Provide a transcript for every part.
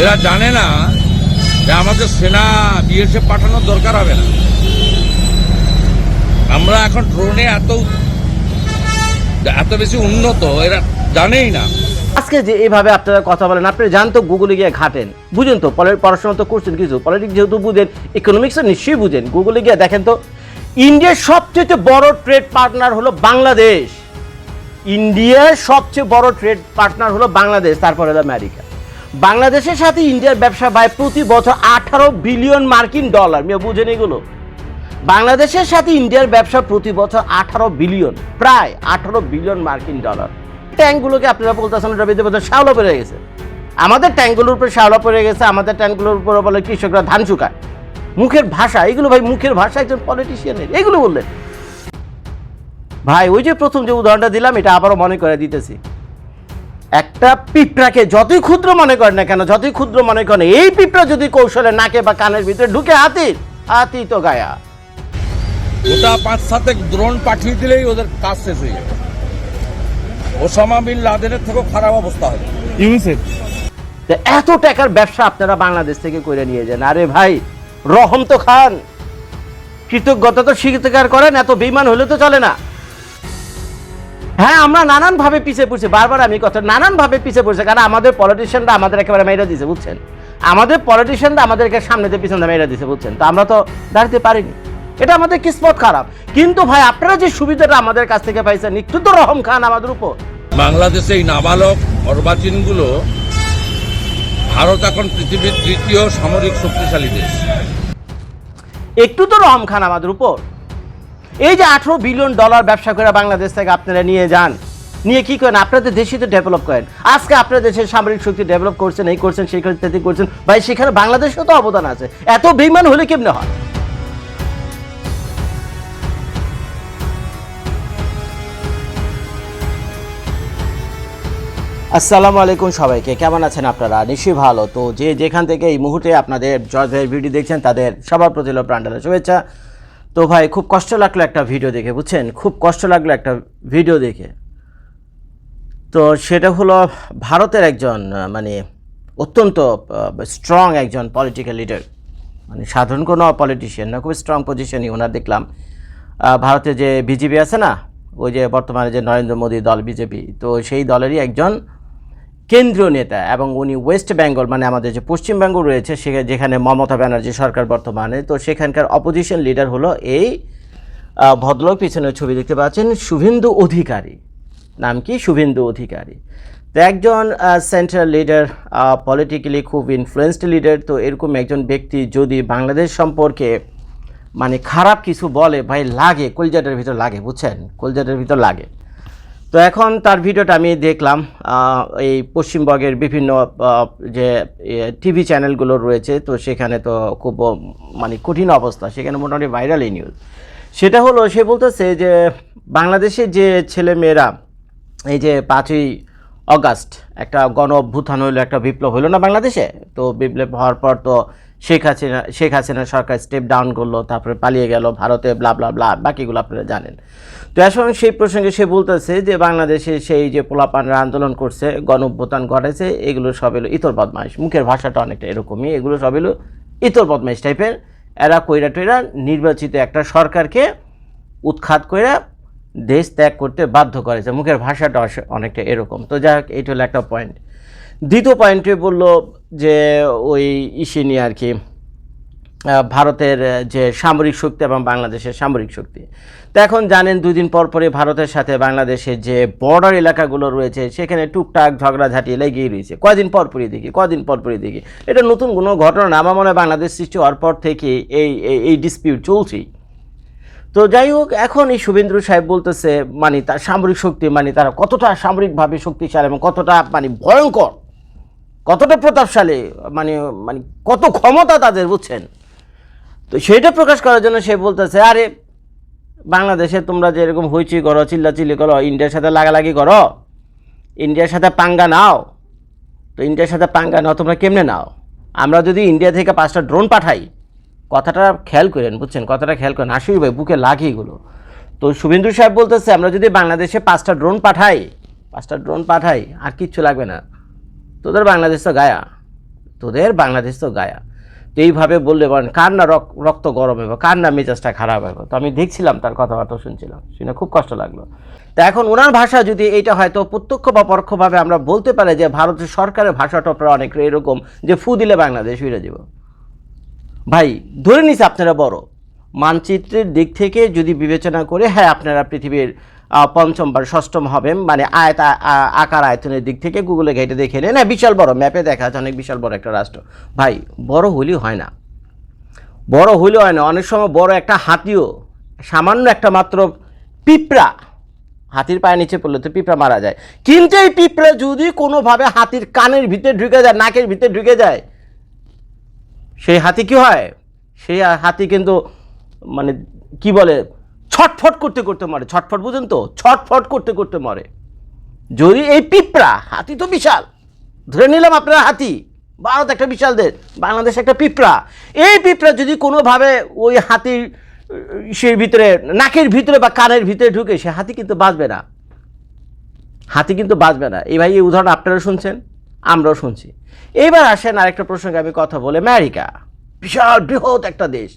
এরা জানে না যে আমাদের সেনা বিএসএফ পাঠানোর দরকার হবে না। আমরা এখন ড্রোনে এত এত বেশি উন্নত, এরা জানেই না। আজকে যে এভাবে আপনারা কথা বলেন, আপনি জান তো গুগলে গিয়ে ঘাটেন। বুঝেন তো পড়াশোনা তো করছেন কিছু পলিটিক্স যেহেতু বুঝেন ইকোনমিক্সও নিশ্চয়ই বুঝেন। গুগলে গিয়ে দেখেন তো ইন্ডিয়ার সবচেয়ে বড় ট্রেড পার্টনার হলো বাংলাদেশ। ইন্ডিয়ার সবচেয়ে বড় ট্রেড পার্টনার হলো বাংলাদেশ, তারপরে আমেরিকা বাংলাদেশের সাথে ইন্ডিয়ার ব্যবসা ভাই প্রতি বছর আঠারো বিলিয়ন মার্কিন ডলার। মেয়ে, বুঝেন এগুলো? বাংলাদেশের সাথে ইন্ডিয়ার ব্যবসা প্রতি বছর আঠারো বিলিয়ন, প্রায় আঠারো বিলিয়ন মার্কিন ডলার। ট্যাঙ্কগুলোকে আপনারা বলতেছেন, ওটা বেঁধে বোধহয় শ্যাওলা পড়ে গেছে। আমাদের ট্যাঙ্কগুলোর উপরে শ্যাওলা পড়ে গেছে, আমাদের ট্যাঙ্কগুলোর উপরে বলে কৃষকরা ধান শুকায়। মুখের ভাষা, এগুলো ভাই মুখের ভাষা, একজন পলিটিশিয়ানের এগুলো বললেন। ভাই, ওই যে প্রথম যে উদাহরণটা দিলাম, এটা আবারও মনে করে দিতেছি। একটা পিঁপড়াকে যতই ক্ষুদ্র মনে করেন না কেন যতই ক্ষুদ্র মনে করেন এই পিঁপড়া যদি কৌশলে নাকে বা কানের ভিতরে ঢুকে হাতি হাতি তো গায়া। গোটা পাঁচ সাথে দ্রোণ পাঠিয়ে দিলেই ওদের কাজ শেষ হয়ে যাবে। ওসামা বিন লাদেনের থেকেও খারাপ অবস্থা হবে ইউনিসেফ। তো এত টাকার ব্যবসা আপনারা বাংলাদেশ থেকে করে নিয়ে যান। আরে ভাই রহম তো খান। কৃতজ্ঞতা তো স্বীকার করেন এত বেইমান হলে তো চলে না। হ্যাঁ আমরা নানান ভাবে পিছিয়ে পড়ছি। বারবার আমি কথা নানান ভাবে পিছিয়ে পড়ছি কারণ আমাদের পলিটিশিয়ানরা আমাদের একেবারে মেয়েরা দিছে বুঝছেন? আমাদের পলিটিশিয়ানরা আমাদেরকে সামনে দিয়ে পিছনে মেয়েরা দিছে বুঝছেন? তো আমরা তো দাঁড়াতে পারিনি। এটা আমাদের কিসমত খারাপ। কিন্তু ভাই আপনারা যে সুবিধাটা আমাদের কাছ থেকে পাইছেন একটু তো রহম খান আমাদের উপর। বাংলাদেশে এই নাবালক অর্বাচীনগুলো ভারত এখন পৃথিবীর তৃতীয় সামরিক শক্তিশালী দেশ। একটু তো রহম খান আমাদের উপর। এই যে আঠেরো বিলিয়ন ডলার ব্যবসা করে বাংলাদেশ থেকে আপনারা নিয়ে যান, নিয়ে কি করেন? আপনাদের দেশই তো ডেভেলপ করেন। আজকে আপনার দেশের সামরিক শক্তি ডেভেলপ করছেন, এই করছেন করছেন ইত্যাদি করছেন। ভাই, সেখানে বাংলাদেশেও তো অবদান আছে। এত বেইমান হলে কেমনে হয়? আসসালামু আলাইকুম সবাইকে। কেমন আছেন আপনারা? নিশ্চয়ই ভালো। তো যে যেখান থেকে এই মুহূর্তে আপনাদের জয়ের ভিডিও দেখছেন, তাদের সবার প্রতি হলো প্রাণডালা শুভেচ্ছা। তো ভাই, খুব কষ্ট লাগল একটা ভিডিও দেখে, বুঝছেন? খুব কষ্ট লাগল একটা ভিডিও দেখে। তো সেটা হলো ভারতের একজন মানে অত্যন্ত স্ট্রং একজন পলিটিক্যাল লিডার মানে সাধারণ কোনো পলিটিশিয়ান না, খুব স্ট্রং পজিশনই ওনার দেখলাম। ভারতে যে বিজেপি আছে না, ওই যে বর্তমানে যে নরেন্দ্র মোদী দল বিজেপি তো সেই দলেরই একজন কেন্দ্রীয় নেতা এবং উনি ওয়েস্ট বেঙ্গল মানে আমাদের যে পশ্চিমবঙ্গ রয়েছে, সে যেখানে মমতা ব্যানার্জি সরকার বর্তমানে, তো সেখানকার অপোজিশন লিডার হলো এই ভদ্রলোক। পিছনের ছবি দেখতে পাচ্ছেন, শুভেন্দু অধিকারী। নাম কি? শুভেন্দু অধিকারী। তো একজন সেন্ট্রাল লিডার পলিটিক্যালি খুব ইনফ্লুয়েসড লিডার তো এরকম একজন ব্যক্তি যদি বাংলাদেশ সম্পর্কে মানে খারাপ কিছু বলে, ভাই, লাগে, কলজাটার ভিতর লাগে, বুঝছেন? কলজাটার ভিতর লাগে। তো এখন তার ভিডিওটা আমি দেখলাম এই পশ্চিমবঙ্গের বিভিন্ন যে টিভি চ্যানেলগুলো রয়েছে, তো সেখানে তো খুব মানে কঠিন অবস্থা, সেখানে মোটামুটি ভাইরাল এই নিউজ সেটা হলো, সে বলতেছে যে, বাংলাদেশের যে ছেলে মেয়েরা এই যে পাঁচই অগাস্ট একটা গণ অভ্যুত্থান হইল, একটা বিপ্লব হইল না বাংলাদেশে? তো বিপ্লব হওয়ার পর তো শেখ হাসিনা শেখ হাসিনা সরকার স্টেপ ডাউন করল, তারপরে পালিয়ে গেল ভারতে ব্লা ব্লা ব্লা বাকিগুলো আপনারা জানেন। তো এখন সেই প্রসঙ্গে সে বলতেছে যে বাংলাদেশে সেই যে পোলাপানরা আন্দোলন করছে, গণ অভ্যুত্থান ঘটেছে, এগুলো সব এলো ইতর বদমাইশ। মুখের ভাষাটা অনেকটা এরকমই, এগুলো সব এলো ইতর বদমাইশ টাইপের এরা। কইরা টইরা নির্বাচিত একটা সরকারকে উৎখাত করে দেশ ত্যাগ করতে বাধ্য করেছে। মুখের ভাষাটা অনেকটা এরকম। তো যাই হোক, এইটা হলো একটা পয়েন্ট দ্বিতীয় পয়েন্টে বলল যে ওই ইসে নিয়ে আর কি ভারতের যে সামরিক শক্তি এবং বাংলাদেশের সামরিক শক্তি। তো এখন জানেন দুই দিন পর পরে ভারতের সাথে বাংলাদেশের যে বর্ডার এলাকাগুলো রয়েছে, সেখানে টুকটাক ঝগড়াঝাটি লেগেই রয়েছে। কয়দিন পর পরই দেখি, কদিন পর পরই দেখি। এটা নতুন কোনো ঘটনা না আমার মনে হয় বাংলাদেশ সৃষ্টি হওয়ার পর থেকে এই, এই- এই ডিসপিউট চলছেই। তো যাই হোক, এখন এই শুভেন্দ্র সাহেব বলতেছে মানে তার সামরিক শক্তি মানে তারা কতটা সামরিকভাবে শক্তিশালী এবং কতটা মানে ভয়ঙ্কর কতটা প্রতাপশালী মানে মানে কত ক্ষমতা তাদের, বুঝছেন? তো সেটা প্রকাশ করার জন্য সে বলতেছে, আরে, বাংলাদেশে তোমরা যে এরকম হইচই করো, চিল্লাচিল্লি করো, ইন্ডিয়ার সাথে লাগালাগি করো, ইন্ডিয়ার সাথে পাঙ্গা নাও, তো ইন্ডিয়ার সাথে পাঙ্গা নাও, তোমরা কেমনে নাও? আমরা যদি ইন্ডিয়া থেকে পাঁচটা ড্রোন পাঠাই, কথাটা খেয়াল করেন, বুঝছেন? কথাটা খেয়াল করেন আসুই ভাই, বুকে লাগে এগুলো। তো শুভেন্দু সাহেব বলতেছে, আমরা যদি বাংলাদেশে পাঁচটা ড্রোন পাঠাই, পাঁচটা ড্রোন পাঠাই, আর কিচ্ছু লাগবে না। তোদের বাংলাদেশ তো গায়া। তোদের বাংলাদেশ তো গায়া। তো এইভাবে বললে বলেন, কার না রক- রক্ত গরম হবে, কার না মেজাজটা খারাপ হবে? তো আমি দেখছিলাম তার কথাবার্তা শুনছিলাম, শুনে খুব কষ্ট লাগল। তো এখন ওনার ভাষা যদি এইটা হয়তো প্রত্যক্ষ বা পরোক্ষভাবে আমরা বলতে পারি যে ভারতের সরকারের ভাষাটা প্রায় অনেক এরকম যে ফু দিলে বাংলাদেশ ফিরে যাব। ভাই, ধরে নিছে আপনারা বড়। মানচিত্রের দিক থেকে যদি বিবেচনা করে হ্যাঁ আপনারা পৃথিবীর আহ, পঞ্চম বা ষষ্ঠম হবেন মানে আয়ত আকার আয়তনের দিক থেকে গুগলে ঘেটে দেখে নেন। হ্যাঁ বিশাল বড় ম্যাপে দেখা যাচ্ছে অনেক বিশাল বড় একটা রাষ্ট্র। ভাই বড় হইলেও হয় না। বড় হইলেও হয় না। অনেক সময় বড় একটা হাতিও সামান্য একটা মাত্র পিঁপড়া হাতির পায়ে নিচে পড়লে তো পিঁপড়া মারা যায়। কিন্তু এই পিঁপড়া যদি কোনোভাবে হাতির কানের ভিতরে ঢুকে যায় নাকের ভিতরে ঢুকে যায় সেই হাতি কি হয়? সেই হাতি কিন্তু মানে কি বলে ছটফট করতে করতে মরে। ছটফট বুঝেন তো? ছটফট করতে করতে মরে। যদি এই পিঁপড়া, হাতি তো বিশাল। ধরে নিলাম আপনার হাতি। ভারত একটা বিশাল দেশ, বাংলাদেশ একটা পিঁপড়া। এই পিঁপড়া যদি কোনোভাবে ওই হাতির সে ভিতরে, নাকের ভিতরে বা কানের ভিতরে ঢুকে, সে হাতি কিন্তু বাঁচবে না। হাতি কিন্তু বাঁচবে না। এই ভাই, এই উদাহরণ আপনারা শুনছেন? আমরাও শুনছি। এইবার আসেন আরেকটা প্রসঙ্গে আমি কথা বলে। আমেরিকা। বিশাল বৃহৎ একটা দেশ।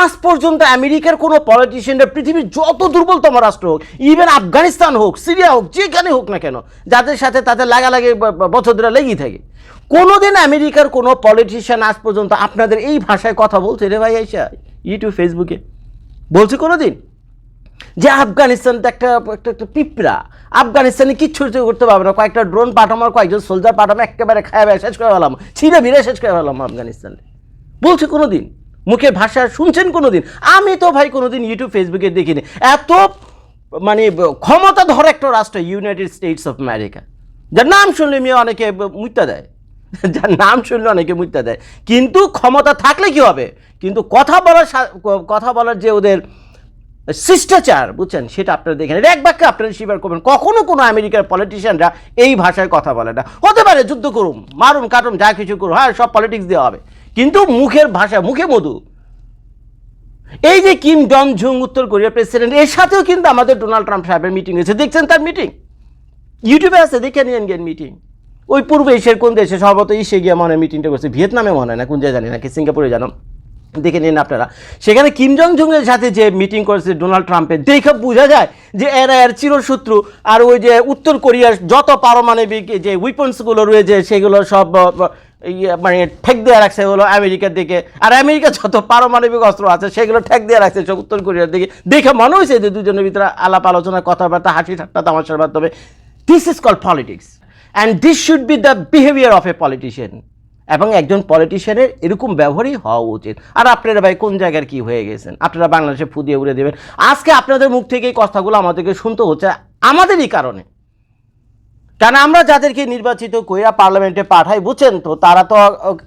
আজ পর্যন্ত আমেরিকার কোনো পলিটিশিয়ানরা পৃথিবীর যত দুর্বলতম রাষ্ট্র হোক ইভেন আফগানিস্তান হোক, সিরিয়া হোক, যেখানে হোক না কেন, যাদের সাথে তাদের লাগালাগি বছর ধরে লেগেই থাকে। কোনোদিন আমেরিকার কোনো পলিটিশিয়ান আজ পর্যন্ত আপনাদের এই ভাষায় কথা বলছে রে ভাই আইসা ইউটিউব ফেসবুকে বলছে কোনো দিন যে আফগানিস্তান তো একটা একটা একটা পিঁপড়া। আফগানিস্তানে কিচ্ছু করতে পারবে না। কয়েকটা ড্রোন পাঠাবো আর কয়েকজন সোলজার পাঠাবো একেবারে খায় শেষ করে ফেলাম। ছিঁড়ে ভিড়ে শেষ করে ফেলাম আফগানিস্তানে বলছে কোনো দিন মুখের ভাষা শুনছেন কোনো দিন আমি তো ভাই কোনো দিন ইউটিউব ফেসবুকে দেখিনি। এত মানে ক্ষমতা ধর একটা রাষ্ট্র ইউনাইটেড স্টেটস অফ আমেরিকা যার নাম শুনলে মেয়ে অনেকে মুত্যা দেয়। যার নাম শুনলে অনেকে মুত্যা দেয়। কিন্তু ক্ষমতা থাকলে কি হবে? কিন্তু কথা বলার কথা বলার যে ওদের শিষ্টাচার, বুঝছেন, সেটা আপনারা দেখেন। এক বাক্যে আপনারা স্বীকার করবেন, কখনো কোনো আমেরিকার পলিটিশিয়ানরা এই ভাষায় কথা বলে না। হতে পারে, যুদ্ধ করুন, মারুন, কাটুন, যা কিছু করুন হ্যাঁ সব পলিটিক্স দেওয়া হবে। কিন্তু মুখের ভাষা, মুখে মধু। এই যে কিম জং ঝুং উত্তর কোরিয়ার প্রেসিডেন্ট, এর সাথেও কিন্তু আমাদের ডোনাল্ড ট্রাম্প সাহেবের মিটিং হয়েছে। দেখছেন তার মিটিং? ইউটিউবে আছে, দেখে নিয়েন গিয়ে মিটিং। ওই পূর্ব এশিয়ার কোন দেশে সম্ভবত ইসে গিয়ে মনে হয় মিটিংটা করছে? ভিয়েতনামে মনে হয় না, কোন জায়গায় জানি না, কি সিঙ্গাপুরে জানো? দেখে নিন আপনারা। সেখানে কিম জং জং এর সাথে যে মিটিং করেছে ডোনাল্ড ট্রাম্পের, দেখে বোঝা যায় যে এরা এর চিরশত্রু আর ওই যে উত্তর কোরিয়ার যত পারমাণবিক যে উইপন্সগুলো রয়েছে, সেগুলো সব মানে ঠেক দিয়ে রাখছে হলো আমেরিকার দিকে। আর আমেরিকা যত পারমাণবিক অস্ত্র আছে, সেগুলো ঠেক দিয়ে রাখছে উত্তর কোরিয়ার দিকে। দেখে মনে হয়েছে যে দুজনের ভিতরে আলাপ আলোচনা, কথাবার্তা, হাসি ঠাট্টা, তামাশার মাধ্যমে। This is call politics and this should be the behaviour of a politician এবং একজন পলিটিশিয়ানের এরকম ব্যবহারই হওয়া উচিত। আর আপনারা ভাই, কোন জায়গার কি হয়ে গেছেন? আপনারা বাংলাদেশে ফুদিয়ে উড়ে দেবেন। আজকে আপনাদের মুখ থেকে এই কথাগুলো আমাদেরকে শুনতে হচ্ছে আমাদেরই কারণে। কারণ আমরা যাদেরকে নির্বাচিত কইরা পার্লামেন্টে পাঠাই বুঝছেন তো? তারা তো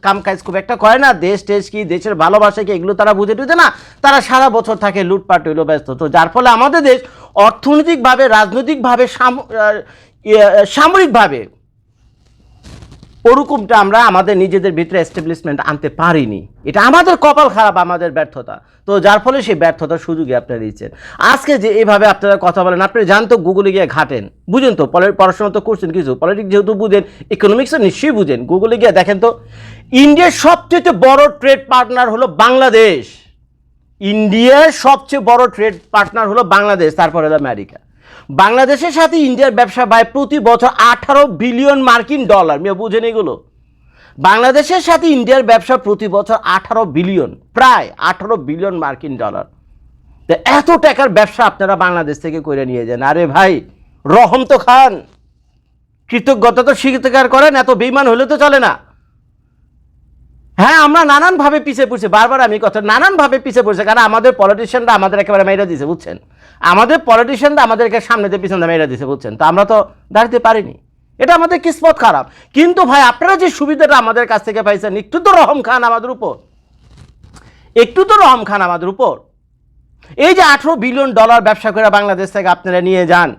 কাম কাজ খুব একটা করে না। দেশ টেশ কি দেশের ভালোবাসা কি এগুলো তারা বুঝে টুঝে না। তারা সারা বছর থাকে লুটপাট হইল ব্যস্ত। তো যার ফলে আমাদের দেশ অর্থনৈতিকভাবে রাজনৈতিকভাবে সাম- ইয়ে, সামরিকভাবে ওরকমটা আমরা আমাদের নিজেদের ভিতরে এস্টাবলিশমেন্ট আনতে পারিনি। এটা আমাদের কপাল খারাপ, আমাদের ব্যর্থতা। তো যার ফলে সেই ব্যর্থতার সুযোগই আপনারা দিচ্ছেন। আজকে যে এভাবে আপনারা কথা বলেন, আপনি জানতো গুগলে গিয়ে ঘাটেন। বুঝেন তো পড়াশোনা তো করছেন কিছু পলিটিক্স যেহেতু বুঝেন ইকোনমিক্সও নিশ্চয়ই বুঝেন। গুগলে গিয়ে দেখেন তো ইন্ডিয়ার সবচেয়ে বড় ট্রেড পার্টনার হলো বাংলাদেশ। ইন্ডিয়ার সবচেয়ে বড় ট্রেড পার্টনার হলো বাংলাদেশ, তারপরে হলো আমেরিকা বাংলাদেশের সাথে ইন্ডিয়ার ব্যবসা ব্যয় প্রতি বছর আঠারো বিলিয়ন মার্কিন ডলার। মেয়ে, বুঝেন এগুলো? বাংলাদেশের সাথে ইন্ডিয়ার ব্যবসা প্রতি বছর আঠারো বিলিয়ন, প্রায় আঠারো বিলিয়ন মার্কিন ডলার। তো এত টাকার ব্যবসা আপনারা বাংলাদেশ থেকে করে নিয়ে যান। আরে ভাই, রহম তো খান। কৃতজ্ঞতা তো স্বীকার করেন, এত বেইমান হলে তো চলে না। হ্যাঁ আমরা নানানভাবে পিছিয়ে পড়ছি। বারবার আমি কথা নানানভাবে পিছিয়ে পড়ছি, কারণ আমাদের পলিটিশিয়ানরা আমাদের একেবারে মেয়েরা দিছে, বুঝছেন? আমাদের পলিটিশিয়ানরা আমাদেরকে সামনে দিয়ে পিছনে মেয়েরা দিছে, বুঝছেন? তো আমরা তো দাঁড়াতে পারিনি। এটা আমাদের কিসমত খারাপ। কিন্তু ভাই, আপনারা যে সুবিধাটা আমাদের কাছ থেকে পাইছেন, একটু তো রহম খান আমাদের উপর। একটু তো রহম খান আমাদের উপর। এই যে আঠেরো বিলিয়ন ডলার ব্যবসা করে বাংলাদেশ থেকে আপনারা নিয়ে যান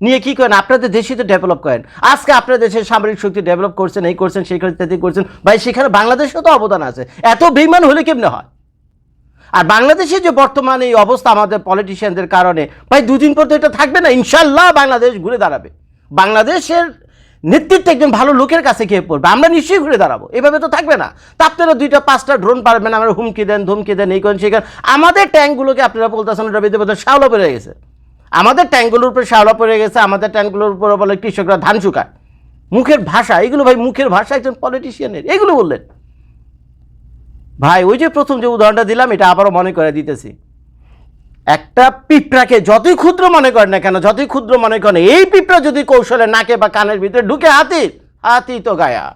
নিয়ে কি করেন? আপনাদের দেশই তো ডেভেলপ করেন। আজকে আপনার দেশের সামরিক শক্তি ডেভেলপ করছেন, এই করছেন, সেই করছেন করছেন। ভাই, সেখানে বাংলাদেশেও তো অবদান আছে। এত বেইমান হলে কেমনে হয়? আর বাংলাদেশে যে বর্তমানে এই অবস্থা আমাদের পলিটিশিয়ানদের কারণে, ভাই, দুদিন পর তো এটা থাকবে না। ইনশাল্লাহ বাংলাদেশ ঘুরে দাঁড়াবে। বাংলাদেশের নেতৃত্ব একজন ভালো লোকের কাছে কে পড়বে। আমরা নিশ্চয়ই ঘুরে দাঁড়াবো। এভাবে তো থাকবে না। তা আপনারা দুইটা, পাঁচটা ড্রোন পারবেন, আমরা হুমকি দেন, ধমকি দেন, এই করেন, সেই আমাদের ট্যাঙ্কগুলোকে আপনারা বলতেছেন বেঁধে বেঁধে শাওলা পড়ে গেছে। আমাদের ট্যাঙ্কগুলোর উপরে শাওলা পড়ে গেছে, আমাদের ট্যাঙ্কগুলোর উপরে বলে কৃষকরা ধান শুকায়। মুখের ভাষা, এগুলো ভাই মুখের ভাষা একজন পলিটিশিয়ানের এগুলো বললেন। ভাই, ওই যে প্রথম যে উদাহরণটা দিলাম, এটা আবারও মনে করে দিতেছি। একটা পিঁপড়াকে যতই ক্ষুদ্র মনে করেন না কেন, যতই ক্ষুদ্র মনে করেন, এই পিঁপড়া যদি কৌশলে নাকে বা কানের ভিতরে ঢুকে হাতি হাতি তো গায়া।